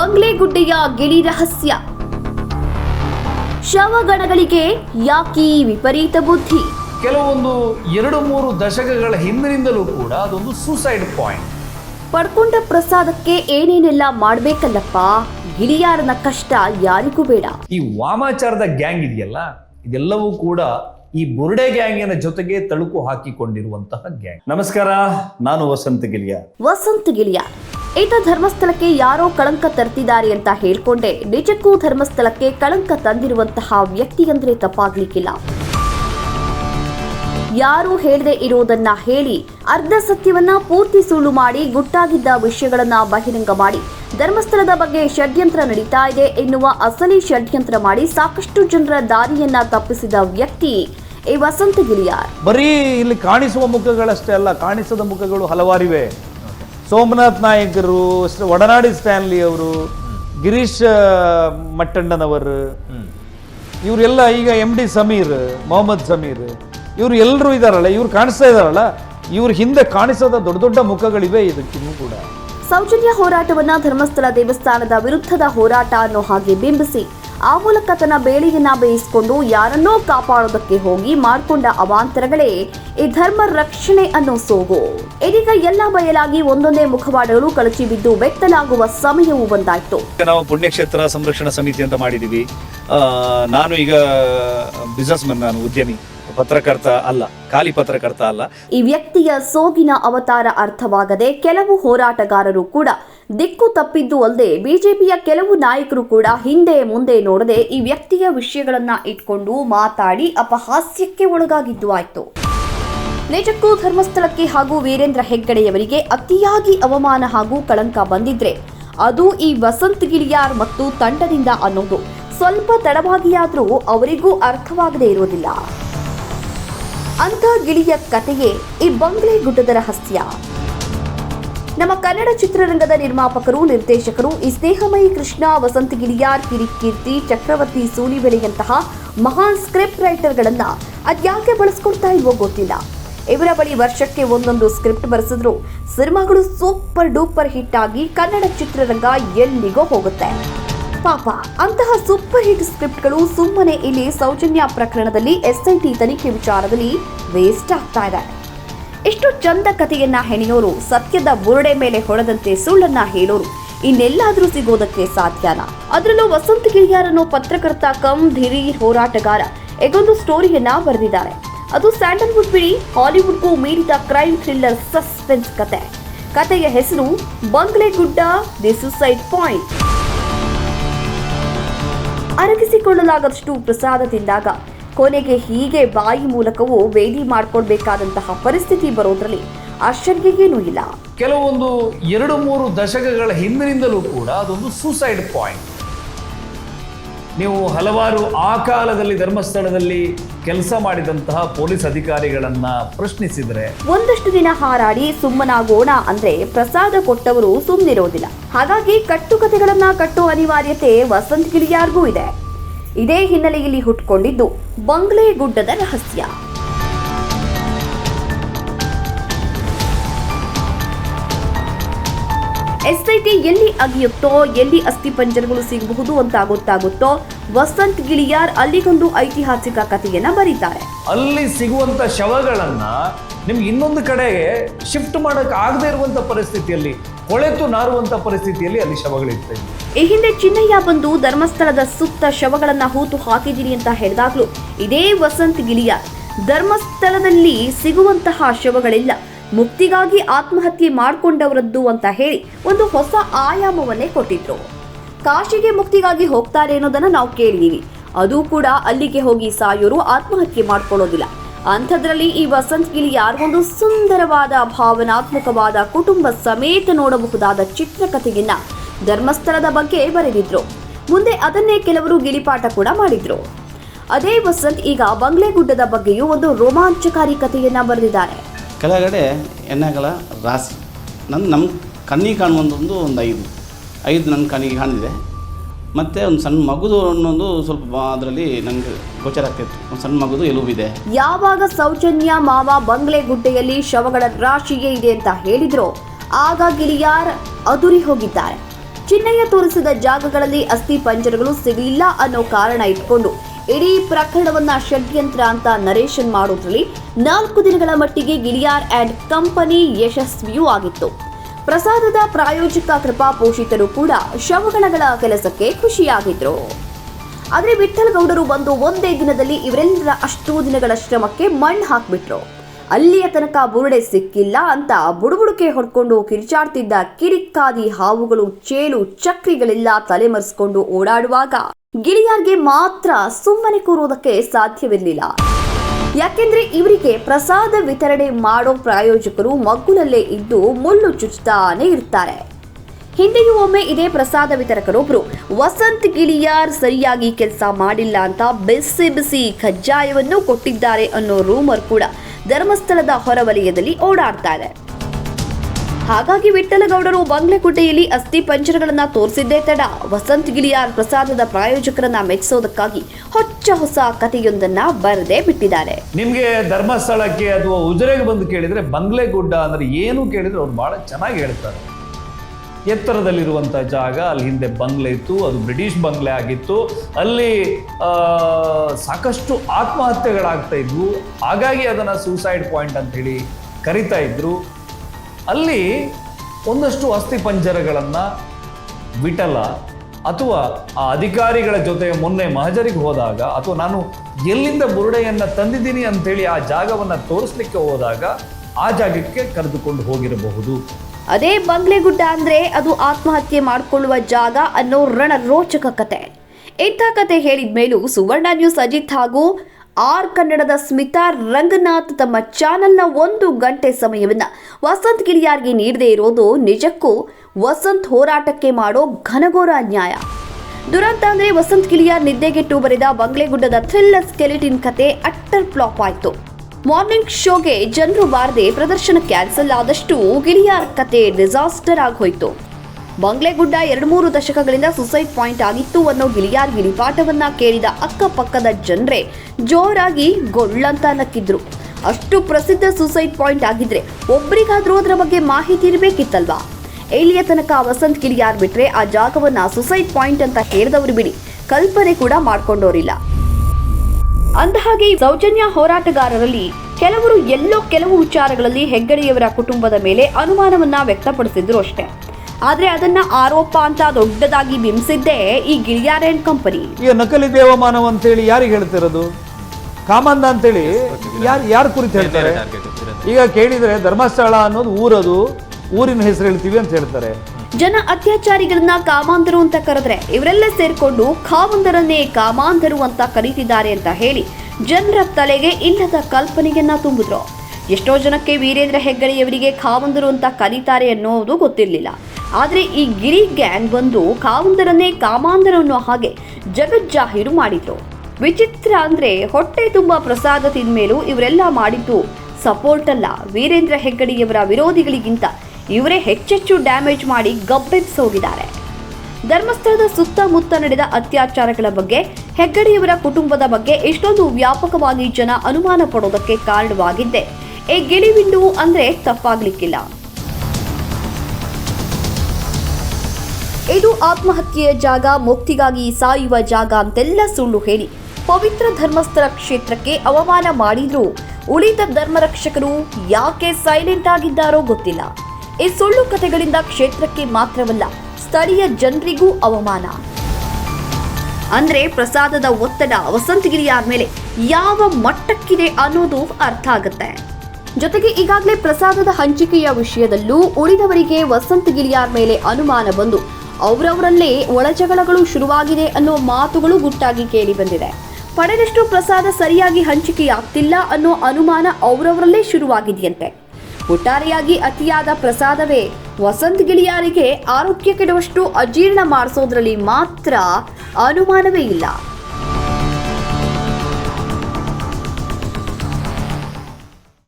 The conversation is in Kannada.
ಬಂಗ್ಲೆಗುಡ್ಡೆಯ ಗಿಳಿ ರಹಸ್ಯ. ಶವಗಣಗಳಿಗೆ ಯಾಕೆ ವಿಪರೀತ ಬುದ್ಧಿ. ಕೆಲವೊಂದು ಎರಡು ಮೂರು ದಶಕಗಳ ಹಿಂದಿನಿಂದಲೂ ಕೂಡ ಅದೊಂದು ಸೂಸೈಡ್ ಪಾಯಿಂಟ್ ಪಡ್ಕೊಂಡ ಪ್ರಸಾದಕ್ಕೆ ಏನೇನೆಲ್ಲ ಮಾಡ್ಬೇಕಲ್ಲಪ್ಪ? ಗಿಳಿಯಾರನ ಕಷ್ಟ ಯಾರಿಗೂ ಬೇಡ. ಈ ವಾಮಾಚಾರದ ಗ್ಯಾಂಗ್ ಇದೆಯಲ್ಲ ಇದೆಲ್ಲವೂ ಕೂಡ ಈ ಬುರುಡೆ ಗ್ಯಾಂಗಿನ ಜೊತೆಗೆ ತಳುಕು ಹಾಕಿಕೊಂಡಿರುವಂತಹ ಗ್ಯಾಂಗ್. ನಮಸ್ಕಾರ ನಾನು ವಸಂತ ಗಿಳಿಯ. ವಸಂತ ಗಿಳಿಯ. ಈತ ಧರ್ಮಸ್ಥಳಕ್ಕೆ ಯಾರೋ ಕಳಂಕ ತರ್ತಿದ್ದಾರೆ ಅಂತ ಹೇಳ್ಕೊಂಡೆ. ನಿಜಕ್ಕೂ ಧರ್ಮಸ್ಥಳಕ್ಕೆ ಕಳಂಕ ತಂದಿರುವಂತಹ ವ್ಯಕ್ತಿ ಅಂದ್ರೆ ತಪ್ಪಾಗ್ಲಿಕ್ಕಿಲ್ಲ. ಯಾರು ಹೇಳದೆ ಇರೋದನ್ನ ಹೇಳಿ ಅರ್ಧ ಸತ್ಯವನ್ನ ಪೂರ್ತಿ ಸುಳ್ಳು ಮಾಡಿ ಗುಟ್ಟಾಗಿದ್ದ ವಿಷಯಗಳನ್ನ ಬಹಿರಂಗ ಮಾಡಿ ಧರ್ಮಸ್ಥಳದ ಬಗ್ಗೆ ಷಡ್ಯಂತ್ರ ನಡೀತಾ ಇದೆ ಎನ್ನುವ ಅಸಲಿ ಷಡ್ಯಂತ್ರ ಮಾಡಿ ಸಾಕಷ್ಟು ಜನರ ದಾರಿಯನ್ನ ತಪ್ಪಿಸಿದ ವ್ಯಕ್ತಿ ಈ ವಸಂತ ಗಿರಿಯಾರ್ ಬರೀ ಇಲ್ಲಿ ಕಾಣಿಸುವ ಮುಖಗಳಷ್ಟೇ ಅಲ್ಲ, ಕಾಣಿಸದ ಮುಖಗಳು ಹಲವಾರಿವೆ. ಸೋಮನಾಥ್ ನಾಯಕರು ಒಡನಾಡಿ ಸ್ಟ್ಯಾನ್ಲಿ ಅವರು, ಗಿರೀಶ್ ಮಟ್ಟಣ್ಣನವರು, ಇವರೆಲ್ಲ ಈಗ ಎಂ ಡಿ ಸಮೀರ್, ಮೊಹಮ್ಮದ್ ಸಮೀರ್, ಇವರು ಎಲ್ಲರೂ ಇದಾರಲ್ಲ, ಇವ್ರು ಕಾಣಿಸ್ತಾ ಇದಾರಲ್ಲ, ಇವ್ರ ಹಿಂದೆ ಕಾಣಿಸದ ದೊಡ್ಡ ದೊಡ್ಡ ಮುಖಗಳಿವೆ ಇದಕ್ಕಿನ್ನೂ ಕೂಡ. ಸೌಜನ್ಯ ಹೋರಾಟವನ್ನ ಧರ್ಮಸ್ಥಳ ದೇವಸ್ಥಾನದ ವಿರುದ್ಧದ ಹೋರಾಟ ಅನ್ನೋ ಹಾಗೆ ಬಿಂಬಿಸಿ. ಆ ಮೂಲಕ ತನ್ನ ಬೇಳೆಯನ್ನ ಬೇಯಿಸಿಕೊಂಡು ಯಾರನ್ನೋ ಕಾಪಾಡೋದಕ್ಕೆ ಹೋಗಿ ಮಾಡ್ಕೊಂಡ ಅವಾಂತರಗಳೇ ಈ ಧರ್ಮ ರಕ್ಷಣೆ ಅನ್ನೋ ಸೋಗು. ಇದೀಗ ಎಲ್ಲ ಬಯಲಾಗಿ ಒಂದೊಂದೇ ಮುಖವಾಡಗಳು ಕಳಚಿ ಬಿದ್ದು ಬೆತ್ತಲಾಗುವ ಸಮಯವೂ ಬಂದಾಯ್ತು. ನಾವು ಪುಣ್ಯಕ್ಷೇತ್ರ ಸಂರಕ್ಷಣಾ ಸಮಿತಿ ಅಂತ ಮಾಡಿದೀವಿ. ನಾನು ಈಗ ಬಿಸ್ನೆಸ್ ಮನ್ ನಾನು ಉದ್ಯಮಿ ಪತ್ರಕರ್ತ ಅಲ್ಲ ಖಾಲಿ ಪತ್ರಕರ್ತ ಅಲ್ಲ. ಈ ವ್ಯಕ್ತಿಯ ಸೋಗಿನ ಅವತಾರ ಅರ್ಥವಾಗದೆ ಕೆಲವು ಹೋರಾಟಗಾರರು ಕೂಡ ದಿಕ್ಕು ತಪ್ಪಿದ್ದು ಅಲ್ಲದೆ ಬಿಜೆಪಿಯ ಕೆಲವು ನಾಯಕರು ಕೂಡ ಹಿಂದೆ ಮುಂದೆ ನೋಡದೆ ಈ ವ್ಯಕ್ತಿಯ ವಿಷಯಗಳನ್ನ ಇಟ್ಕೊಂಡು ಮಾತಾಡಿ ಅಪಹಾಸ್ಯಕ್ಕೆ ಒಳಗಾಗಿದ್ದು ಆಯ್ತು. ನಿಜಕ್ಕೂ ಧರ್ಮಸ್ಥಳಕ್ಕೆ ಹಾಗೂ ವೀರೇಂದ್ರ ಹೆಗ್ಗಡೆಯವರಿಗೆ ಅತಿಯಾಗಿ ಅವಮಾನ ಹಾಗೂ ಕಳಂಕ ಬಂದಿದ್ರೆ ಅದು ಈ ವಸಂತ್ ಗಿಳಿಯಾರ್ ಮತ್ತು ತಂಡದಿಂದ ಅನ್ನೋದು. ಸ್ವಲ್ಪ ತಡವಾಗಿಯಾದರೂ ಅವರಿಗೂ ಅರ್ಥವಾಗದೇ ಇರೋದಿಲ್ಲ ಅಂಥ ಗಿಳಿಯ ಕಥೆಯೇ ಈ ಬಂಗ್ಲೆ ಗುಡ್ಡದ ರಹಸ್ಯ ನಮ್ಮ ಕನ್ನಡ ಚಿತ್ರರಂಗದ ನಿರ್ಮಾಪಕರು, ನಿರ್ದೇಶಕರು ಈ ಸ್ನೇಹಮಯಿ ಕೃಷ್ಣ, ವಸಂತ ಗಿಳಿಯಾರ್, ಕಿರಿಕೀರ್ತಿ, ಚಕ್ರವರ್ತಿ ಸೂಲಿಬೆಲೆಯಂತಹ ಮಹಾನ್ ಸ್ಕ್ರಿಪ್ಟ್ ರೈಟರ್ಗಳನ್ನ ಅದ್ಯಾಕೆ ಬಳಸ್ಕೊಳ್ತಾ ಇಲ್ವೋ ಗೊತ್ತಿಲ್ಲ. ಇವರ ಬಳಿ ವರ್ಷಕ್ಕೆ ಒಂದೊಂದು ಸ್ಕ್ರಿಪ್ಟ್ ಬರೆಸಿದ್ರು. ಸಿನಿಮಾಗಳು ಸೂಪರ್ ಡೂಪರ್ ಹಿಟ್ ಆಗಿ ಕನ್ನಡ ಚಿತ್ರರಂಗ ಎಲ್ಲಿಗೋ ಹೋಗುತ್ತೆ. ಪಾಪ, ಅಂತಹ ಸೂಪರ್ ಹಿಟ್ ಸ್ಕ್ರಿಪ್ಟ್ಗಳು ಸುಮ್ಮನೆ ಇಲ್ಲಿ ಸೌಜನ್ಯ ಪ್ರಕರಣದಲ್ಲಿ ಎಸ್ಐಟಿ ತನಿಖೆ ವಿಚಾರದಲ್ಲಿ ವೇಸ್ಟ್ ಆಗ್ತಾ ಇದೆ. ಎಷ್ಟು ಚಂದ ಕಥೆಯನ್ನ ಹೆಣೆಯೋರು ಸತ್ಯದ ಬುರುಡೆ ಮೇಲೆ ಹೊಡೆದಂತೆ ಸುಳ್ಳನ್ನ ಹೇಳೋರು. ಇನ್ನೆಲ್ಲಾದ್ರೂ ಸಿಗೋದಕ್ಕೆ ಸಾಧ್ಯನಾ? ಅದರಲ್ಲೂ ವಸಂತ ಗಿರಿಯಾರ್ ಅನ್ನೋ ಪತ್ರಕರ್ತ ಕಮ್ ಧಿರೀರ್ ಹೋರಾಟಗಾರ ಈಗೊಂದು ಸ್ಟೋರಿಯನ್ನ ಬರೆದಿದ್ದಾರೆ. ಅದು ಸ್ಯಾಂಡಲ್ವುಡ್ ಬಿಡಿ, ಹಾಲಿವುಡ್ಗೂ ಮೀರಿದ ಕ್ರೈಮ್ ಥ್ರಿಲ್ಲರ್ ಸಸ್ಪೆನ್ಸ್ ಕತೆ. ಕತೆಯ ಹೆಸರು ಬಂಗ್ಲೆಗುಡ್ಡ ದಿ ಸುಸೈಡ್ ಪಾಯಿಂಟ್. ಅರಗಿಸಿಕೊಳ್ಳಲಾಗದಷ್ಟು ಪ್ರಸಾದ ತಿಂದಾಗ ಕೊನೆಗೆ ಹೀಗೆ ಬಾಯಿ ಮೂಲಕವೂ ವೇದಿ ಮಾಡ್ಕೊಳ್ಬೇಕಾದಂತಹ ಪರಿಸ್ಥಿತಿ ಬರೋದ್ರಲ್ಲಿ ಆಶ್ಚರ್ಯ ಏನೂ ಇಲ್ಲ. ಕೆಲವೊಂದು ಎರಡು ಮೂರು ದಶಕಗಳ ಹಿಂದಿನಿಂದಲೂ ಕೂಡ ಅದೊಂದು ಸೂಸೈಡ್ ಪಾಯಿಂಟ್ ನೀವು ಹಲವಾರು ಆ ಕಾಲದಲ್ಲಿ ಧರ್ಮಸ್ಥಳದಲ್ಲಿ ಕೆಲಸ ಮಾಡಿದಂತಹ ಪೊಲೀಸ್ ಅಧಿಕಾರಿಗಳನ್ನ ಪ್ರಶ್ನಿಸಿದರೆ ಒಂದಷ್ಟು ದಿನ ಹಾರಾಡಿ ಸುಮ್ಮನಾಗೋಣ ಅಂದ್ರೆ ಪ್ರಸಾದ ಕೊಟ್ಟವರು ಸುಮ್ಮನಿರೋದಿಲ್ಲ ಹಾಗಾಗಿ ಕಟ್ಟುಕತೆಗಳನ್ನ ಕಟ್ಟೋ ಅನಿವಾರ್ಯತೆ ವಸಂತ್ ಗಿಳಿಯಾರ್ಗೂ ಇದೆ. ಇದೇ ಹಿನ್ನೆಲೆಯಲ್ಲಿ ಹುಟ್ಕೊಂಡಿದ್ದು ಬಂಗ್ಲೆ ಗುಡ್ಡದ ರಹಸ್ಯ. ಎಸ್ಐಟಿ ಎಲ್ಲಿ ಅಗಿಯುತ್ತೋ, ಎಲ್ಲಿ ಅಸ್ಥಿಪಂಜರಗಳು ಸಿಗಬಹುದು ಅಂತ ಗೊತ್ತಾಗುತ್ತೋ, ವಸಂತ್ ಗಿಳಿಯಾರ್ ಅಲ್ಲಿಗೊಂದು ಐತಿಹಾಸಿಕ ಕಥೆಯನ್ನ ಬರೀತಾರೆ. ಅಲ್ಲಿ ಸಿಗುವಂತ ಶವಗಳನ್ನ ನಿಮ್ಗೆ ಇನ್ನೊಂದು ಕಡೆಗೆ ಶಿಫ್ಟ್ ಮಾಡಕ್ ಆಗದೆ ಇರುವಂತ ಪರಿಸ್ಥಿತಿಯಲ್ಲಿ ಕೊಳೆತು ನಾರುವಂತ ಪರಿಸ್ಥಿತಿಯಲ್ಲಿ ಅಲ್ಲಿ ಶವಗಳಿರ್ತವೆ ಈ ಹಿಂದೆ ಚಿನ್ನಯ್ಯ ಬಂದು ಧರ್ಮಸ್ಥಳದ ಸುತ್ತ ಶವಗಳನ್ನ ಹೂತು ಹಾಕಿದ್ದೀನಿ ಅಂತ ಹೇಳಿದಾಗ್ಲೂ ಇದೇ ವಸಂತ್ ಗಿಳಿಯ. ಧರ್ಮಸ್ಥಳದಲ್ಲಿ ಸಿಗುವಂತಹ ಶವಗಳಿಲ್ಲ. ಮುಕ್ತಿಗಾಗಿ ಆತ್ಮಹತ್ಯೆ ಮಾಡಿಕೊಂಡವರದ್ದು ಅಂತ ಹೇಳಿ ಒಂದು ಹೊಸ ಆಯಾಮವನ್ನೇ ಕೊಟ್ಟಿದ್ರು. ಕಾಶಿಗೆ ಮುಕ್ತಿಗಾಗಿ ಹೋಗ್ತಾರೆ ಅನ್ನೋದನ್ನ ನಾವು ಕೇಳಿದೀವಿ. ಅದು ಕೂಡ ಅಲ್ಲಿಗೆ ಹೋಗಿ ಸಾಯೋರು ಆತ್ಮಹತ್ಯೆ ಮಾಡ್ಕೊಳ್ಳೋದಿಲ್ಲ. ಅಂಥದ್ರಲ್ಲಿ ಈ ವಸಂತ್ ಗಿಳಿಯಾರ್ ಒಂದು ಸುಂದರವಾದ, ಭಾವನಾತ್ಮಕವಾದ ಕುಟುಂಬ ಸಮೇತ ನೋಡಬಹುದಾದ ಚಿತ್ರಕಥೆಯನ್ನ ಧರ್ಮಸ್ಥಳದ ಬಗ್ಗೆ ಬರೆದಿದ್ರು. ಮುಂದೆ ಅದನ್ನೇ ಕೆಲವರು ಗಿಳಿಪಾಠ ಕೂಡ ಮಾಡಿದ್ರು. ಅದೇ ವಸಂತ್ ಈಗ ಬಂಗ್ಲೆಗುಡ್ಡದ ಬಗ್ಗೆಯೂ ಒಂದು ರೋಮಾಂಚಕಾರಿ ಕಥೆಯನ್ನ ಬರೆದಿದ್ದಾರೆ. ಕೆಳಗಡೆ ಎನ್ನಗಳ ರಾಶಿ. ನನ್ನ ನಮ್ಮ ಕಣ್ಣಿಗೆ ಕಾಣುವಂಥದ್ದು ಒಂದು ಐದು. ಐದು ನನ್ನ ಕಣ್ಣಿಗೆ ಕಾಣಿದೆ ಮತ್ತು ಒಂದು ಸಣ್ಣ ಮಗುದು ಅನ್ನೋದು ಸ್ವಲ್ಪ ಅದರಲ್ಲಿ ನನಗೆ ಗೋಚರ ಆಗ್ತಿತ್ತು. ಒಂದು ಸಣ್ಣ ಮಗುದು ಎಲುಬಿದೆ ಯಾವಾಗ ಸೌಜನ್ಯ ಮಾವ ಬಂಗ್ಲೆಗುಡ್ಡೆಯಲ್ಲಿ ಶವಗಳ ರಾಶಿಯೇ ಇದೆ ಅಂತ ಹೇಳಿದ್ರು, ಆಗ ಗಿಳಿಯಾರ್ ಅದುರಿ ಹೋಗಿದ್ದಾರೆ. ಚಿನ್ನಯ್ಯ ತೋರಿಸಿದ ಜಾಗಗಳಲ್ಲಿ ಅಸ್ಥಿ ಪಂಜರಗಳು ಸಿಗಲಿಲ್ಲ ಅನ್ನೋ ಕಾರಣ ಇಟ್ಕೊಂಡು ಇಡೀ ಪ್ರಕರಣವನ್ನ ಷಡ್ಯಂತ್ರ ಅಂತ ನರೇಶನ್ ಮಾಡೋದ್ರಲ್ಲಿ ನಾಲ್ಕು ದಿನಗಳ ಮಟ್ಟಿಗೆ ಗಿಳಿಯಾರ್ ಅಂಡ್ ಕಂಪನಿ ಯಶಸ್ವಿಯೂ ಆಗಿತ್ತು. ಪ್ರಸಾದದ ಪ್ರಾಯೋಜಕ ಕೃಪಾ ಪೋಷಿತರು ಕೂಡ ಶವಗಣಗಳ ಕೆಲಸಕ್ಕೆ ಖುಷಿಯಾಗಿದ್ರು. ಆದರೆ ವಿಠಲಗೌಡರು ಬಂದು ಒಂದೇ ದಿನದಲ್ಲಿ ಇವರೆಲ್ಲರ ಅಷ್ಟು ದಿನಗಳ ಶ್ರಮಕ್ಕೆ ಮಣ್ಣು ಹಾಕ್ಬಿಟ್ರು. ಅಲ್ಲಿಯ ತನಕ ಬುರುಡೆ ಸಿಕ್ಕಿಲ್ಲ ಅಂತ ಬುಡುಬುಡುಕೆ ಹೊಡ್ಕೊಂಡು ಕಿರಿಚಾಡ್ತಿದ್ದ ಕಿರಿಕ್ಕಾದಿ ಹಾವುಗಳು ಚೇಳು ಚಕ್ರಿಗಳೆಲ್ಲ ತಲೆಮರೆಸ್ಕೊಂಡು ಓಡಾಡುವಾಗ ಗಿಳಿಯಾರ್ಗೆ ಮಾತ್ರ ಸುಮ್ಮನೆ ಕೂರೋದಕ್ಕೆ ಸಾಧ್ಯವಿರಲಿಲ್ಲ. ಯಾಕೆಂದ್ರೆ ಇವರಿಗೆ ಪ್ರಸಾದ ವಿತರಣೆ ಮಾಡೋ ಪ್ರಾಯೋಜಕರು ಮಗ್ಗುಲಲ್ಲೇ ಇದ್ದು ಮುಳ್ಳು ಚುಚ್ಚುತ್ತಾನೆ ಇರ್ತಾರೆ. ಹಿಂದೆಯೂ ಒಮ್ಮೆ ಇದೇ ಪ್ರಸಾದ ವಿತರಕರೊಬ್ಬರು ವಸಂತ್ ಗಿಳಿಯಾರ್ ಸರಿಯಾಗಿ ಕೆಲಸ ಮಾಡಿಲ್ಲ ಅಂತ ಬಿಸಿ ಬಿಸಿ ಕಜ್ಜಾಯವನ್ನು ಕೊಟ್ಟಿದ್ದಾರೆ ಅನ್ನೋ ರೂಮರ್ ಕೂಡ ಧರ್ಮಸ್ಥಳದ ಹೊರವಲಯದಲ್ಲಿ ಓಡಾಡ್ತಾ ಇದೆ. ಹಾಗಾಗಿ ವಿಠ್ಠಲಗೌಡರು ಬಂಗ್ಲೆಕೋಟೆಯಲ್ಲಿ ಅಸ್ಥಿ ಪಂಜರಗಳನ್ನ ತೋರಿಸಿದ್ದೇ ತಡ. ವಸಂತ್ ಗಿಲಿಯಾರ್ ಪ್ರಸಾದದ ಪ್ರಾಯೋಜಕರನ್ನ ಮೆಚ್ಚಿಸೋದಕ್ಕಾಗಿ ಹೊಚ್ಚ ಹೊಸ ಕಥೆಯೊಂದನ್ನ ಬರದೇ ಬಿಟ್ಟಿದ್ದಾರೆ. ನಿಮ್ಗೆ ಧರ್ಮಸ್ಥಳಕ್ಕೆ ಅಥವಾ ಉಜರೆಗೆ ಬಂದು ಕೇಳಿದ್ರೆ ಬಂಗ್ಲೆಗುಡ್ಡ ಅಂದ್ರೆ ಏನು ಕೇಳಿದ್ರೆ ಅವ್ರು ಬಹಳ ಚೆನ್ನಾಗಿ ಹೇಳ್ತಾರೆ. ಎತ್ತರದಲ್ಲಿರುವಂಥ ಜಾಗ, ಅಲ್ಲಿ ಹಿಂದೆ ಬಂಗ್ಲೆ ಇತ್ತು, ಅದು ಬ್ರಿಟಿಷ್ ಬಂಗ್ಲೆ ಆಗಿತ್ತು. ಅಲ್ಲಿ ಸಾಕಷ್ಟು ಆತ್ಮಹತ್ಯೆಗಳಾಗ್ತಾ ಇದ್ವು. ಹಾಗಾಗಿ ಅದನ್ನು ಸೂಸೈಡ್ ಪಾಯಿಂಟ್ ಅಂತ ಹೇಳಿ ಕರಿತಾ ಇದ್ರು. ಅಲ್ಲಿ ಒಂದಷ್ಟು ಅಸ್ಥಿ ಪಂಜರಗಳನ್ನು ವಿಠಲ ಅಥವಾ ಆ ಅಧಿಕಾರಿಗಳ ಜೊತೆ ಮೊನ್ನೆ ಮಹಜರಿಗೆ ಹೋದಾಗ, ಅಥವಾ ನಾನು ಎಲ್ಲಿಂದ ಬುರುಡೆಯನ್ನು ತಂದಿದ್ದೀನಿ ಅಂತೇಳಿ ಆ ಜಾಗವನ್ನು ತೋರಿಸ್ಲಿಕ್ಕೆ ಹೋದಾಗ ಆ ಜಾಗಕ್ಕೆ ಕರೆದುಕೊಂಡು ಹೋಗಿರಬಹುದು. ಅದೇ ಬಂಗ್ಲೆಗುಡ್ಡ ಅಂದ್ರೆ ಅದು ಆತ್ಮಹತ್ಯೆ ಮಾಡಿಕೊಳ್ಳುವ ಜಾಗ ಅನ್ನೋ ರಣ ರೋಚಕ ಕತೆ. ಇಂಥ ಕತೆ ಹೇಳಿದ ಮೇಲೂ ಸುವರ್ಣ ನ್ಯೂಸ್ ಅಜಿತ್ ಹಾಗೂ ಆರ್ ಕನ್ನಡದ ಸ್ಮಿತಾ ರಂಗನಾಥ್ ತಮ್ಮ ಚಾನೆಲ್ನ ಒಂದು ಗಂಟೆ ಸಮಯವನ್ನ ವಸಂತ್ ಗಿರಿಯಾರ್ಗೆ ನೀಡದೇ ಇರೋದು ನಿಜಕ್ಕೂ ವಸಂತ್ ಹೋರಾಟಕ್ಕೆ ಮಾಡೋ ಘನಘೋರ ಅನ್ಯಾಯ ದುರಂತ ಅಂದ್ರೆ ವಸಂತ್ ಗಿಳಿಯಾರ್ ನಿದ್ದೆಗೆಟ್ಟು ಬರೆದ ಬಂಗ್ಲೆಗುಡ್ಡದ ಥ್ರಿಲ್ಲರ್ ಸ್ಕೆಲಿಟಿನ್ ಕತೆ ಅಟ್ಟರ್ ಫ್ಲಾಪ್ ಆಯ್ತು. ಮಾರ್ನಿಂಗ್ ಶೋಗೆ ಜನರು ಬಾರದೆ ಪ್ರದರ್ಶನ ಕ್ಯಾನ್ಸಲ್ ಆದಷ್ಟು ಗಿಳಿಯಾರ್ ಕತೆ ಡಿಸಾಸ್ಟರ್ ಆಗೋಯ್ತು ಬಂಗ್ಲೆಗುಡ್ಡ ಎರಡು ಮೂರು ದಶಕಗಳಿಂದ ಸುಸೈಡ್ ಪಾಯಿಂಟ್ ಆಗಿತ್ತು ಅನ್ನೋ ಗಿಳಿಯಾರ್ ಗಿರಿಪಾಠವನ್ನ ಕೇಳಿದ ಅಕ್ಕಪಕ್ಕದ ಜನರೇ ಜೋರಾಗಿ ಗೊಳ್ಳಂತ ನಕ್ಕಿದ್ರು. ಅಷ್ಟು ಪ್ರಸಿದ್ಧ ಸುಸೈಡ್ ಪಾಯಿಂಟ್ ಆಗಿದ್ರೆ ಒಬ್ರಿಗಾದ್ರೂ ಅದರ ಬಗ್ಗೆ ಮಾಹಿತಿ ಇರಬೇಕಿತ್ತಲ್ವಾ? ಇಲ್ಲಿಯ ತನಕ ವಸಂತ್ ಗಿಳಿಯಾರ್ ಬಿಟ್ರೆ ಆ ಜಾಗವನ್ನ ಸುಸೈಡ್ ಪಾಯಿಂಟ್ ಅಂತ ಹೇಳಿದವರು ಬಿಡಿ. ಕಲ್ಪನೆ ಕೂಡ ಮಾಡ್ಕೊಂಡೋರಿಲ್ಲ. ಅಂದಹಾಗೆ ಸೌಜನ್ಯ ಹೋರಾಟಗಾರರಲ್ಲಿ ಕೆಲವರು ಎಲ್ಲೋ ಕೆಲವು ವಿಚಾರಗಳಲ್ಲಿ ಹೆಗ್ಗಡೆಯವರ ಕುಟುಂಬದ ಮೇಲೆ ಅನುಮಾನವನ್ನ ವ್ಯಕ್ತಪಡಿಸಿದ್ರು ಅಷ್ಟೇ. ಆದ್ರೆ ಅದನ್ನ ಆರೋಪ ಅಂತ ದೊಡ್ಡದಾಗಿ ಬಿಂಬಿಸಿದ್ದೇ ಈ ಗಿಳಿಯಾರ್ ಅಂಡ್ ಕಂಪನಿ ಈಗ ನಕಲಿ ದೇವಮಾನವ ಅಂತೇಳಿ ಯಾರಿಗೆ ಹೇಳ್ತಿರೋದು? ಕಾಮಂದ ಅಂತೇಳಿ ಯಾರು ಯಾರು ಕುರಿತು ಹೇಳ್ತಾರೆ. ಈಗ ಕೇಳಿದ್ರೆ ಧರ್ಮಸ್ಥಳ ಅನ್ನೋದು ಊರದು ಊರಿನ ಹೆಸರು ಹೇಳ್ತೀವಿ ಅಂತ ಹೇಳ್ತಾರೆ. ಜನ ಅತ್ಯಾಚಾರಿಗಳನ್ನ ಕಾಮಾಂಧರು ಅಂತ ಕರೆದ್ರೆ ಇವರೆಲ್ಲ ಸೇರ್ಕೊಂಡು ಕಾಮಂದರನ್ನೇ ಕಾಮಾಂಧರು ಅಂತ ಕರೀತಿದ್ದಾರೆ ಅಂತ ಹೇಳಿ ಜನರ ತಲೆಗೆ ಇಲ್ಲದ ಕಲ್ಪನೆಯನ್ನ ತುಂಬಿದ್ರು. ಎಷ್ಟೋ ಜನಕ್ಕೆ ವೀರೇಂದ್ರ ಹೆಗ್ಗಡೆಯವರಿಗೆ ಕಾಮಂದರು ಅಂತ ಕರೀತಾರೆ ಅನ್ನೋದು ಗೊತ್ತಿರಲಿಲ್ಲ. ಆದ್ರೆ ಈ ಗಿರಿ ಗ್ಯಾಂಗ್ ಬಂದು ಕಾವುಂದರನ್ನೇ ಕಾಮಾಂಧರನ್ನು ಹಾಗೆ ಜಗಜ್ಜಾಹೀರು ಮಾಡಿದ್ರು. ವಿಚಿತ್ರ ಅಂದರೆ ಹೊಟ್ಟೆ ತುಂಬ ಪ್ರಸಾದ ತಿಂದ್ಮೇಲೂ ಇವರೆಲ್ಲ ಮಾಡಿದ್ದು ಸಪೋರ್ಟ್ ಅಲ್ಲ. ವೀರೇಂದ್ರ ಹೆಗ್ಗಡೆಯವರ ವಿರೋಧಿಗಳಿಗಿಂತ ಇವರೇ ಹೆಚ್ಚೆಚ್ಚು ಡ್ಯಾಮೇಜ್ ಮಾಡಿ ಗಬ್ಬೆಬ್ಸೋಗಿದ್ದಾರೆ ಧರ್ಮಸ್ಥಳದ ಸುತ್ತಮುತ್ತ ನಡೆದ ಅತ್ಯಾಚಾರಗಳ ಬಗ್ಗೆ ಹೆಗ್ಗಡೆಯವರ ಕುಟುಂಬದ ಬಗ್ಗೆ ಎಷ್ಟೊಂದು ವ್ಯಾಪಕವಾಗಿ ಜನ ಅನುಮಾನ ಪಡೋದಕ್ಕೆ ಕಾರಣವಾಗಿದ್ದೆ. ಈ ಗಿಳಿವಿಂಡು ಅಂದ್ರೆ ತಪ್ಪಾಗ್ಲಿಕ್ಕಿಲ್ಲ. ಇದು ಆತ್ಮಹತ್ಯೆಯ ಜಾಗ, ಮುಕ್ತಿಗಾಗಿ ಸಾಯುವ ಜಾಗ ಅಂತೆಲ್ಲ ಸುಳ್ಳು ಹೇಳಿ. ಪವಿತ್ರ ಧರ್ಮಸ್ಥಳ ಕ್ಷೇತ್ರಕ್ಕೆ ಅವಮಾನ ಮಾಡಿದ್ರು. ಉಳಿದ ಧರ್ಮರಕ್ಷಕರು ಯಾಕೆ ಸೈಲೆಂಟ್ ಆಗಿದ್ದಾರೋ ಗೊತ್ತಿಲ್ಲ. ಈ ಸುಳ್ಳು ಕಥೆಗಳಿಂದ ಕ್ಷೇತ್ರಕ್ಕೆ ಮಾತ್ರವಲ್ಲ, ಸ್ಥಳೀಯ ಜನರಿಗೂ ಅವಮಾನ. ಅಂದ್ರೆ ಪ್ರಸಾದದ ಒತ್ತಡ ವಸಂತಗಿರಿಯಾರ್ ಮೇಲೆ ಯಾವ ಮಟ್ಟಕ್ಕಿದೆ ಅನ್ನೋದು ಅರ್ಥ ಆಗುತ್ತೆ. ಜೊತೆಗೆ ಈಗಾಗಲೇ ಪ್ರಸಾದದ ಹಂಚಿಕೆಯ ವಿಷಯದಲ್ಲೂ ಉಳಿದವರಿಗೆ ವಸಂತ ಗಿಳಿಯಾರ್ ಮೇಲೆ ಅನುಮಾನ ಬಂದು ಅವರವರಲ್ಲೇ ಒಳಜಗಳಗಳು ಶುರುವಾಗಿದೆ ಅನ್ನೋ ಮಾತುಗಳು ಗುಟ್ಟಾಗಿ ಕೇಳಿ ಬಂದಿದೆ. ಪಡೆದಷ್ಟು ಪ್ರಸಾದ ಸರಿಯಾಗಿ ಹಂಚಿಕೆಯಾಗ್ತಿಲ್ಲ ಅನ್ನೋ ಅನುಮಾನ ಅವರವರಲ್ಲೇ ಶುರುವಾಗಿದೆಯಂತೆ. ಒಟ್ಟಾರೆಯಾಗಿ ಅತಿಯಾದ ಪ್ರಸಾದವೇ ವಸಂತ್ ಗಿಳಿಯಾರಿಗೆ ಆರೋಗ್ಯ ಕೆಡುವಷ್ಟು ಅಜೀರ್ಣ ಮಾಡಿಸೋದ್ರಲ್ಲಿ ಮಾತ್ರ ಅನುಮಾನವೇ ಇಲ್ಲ.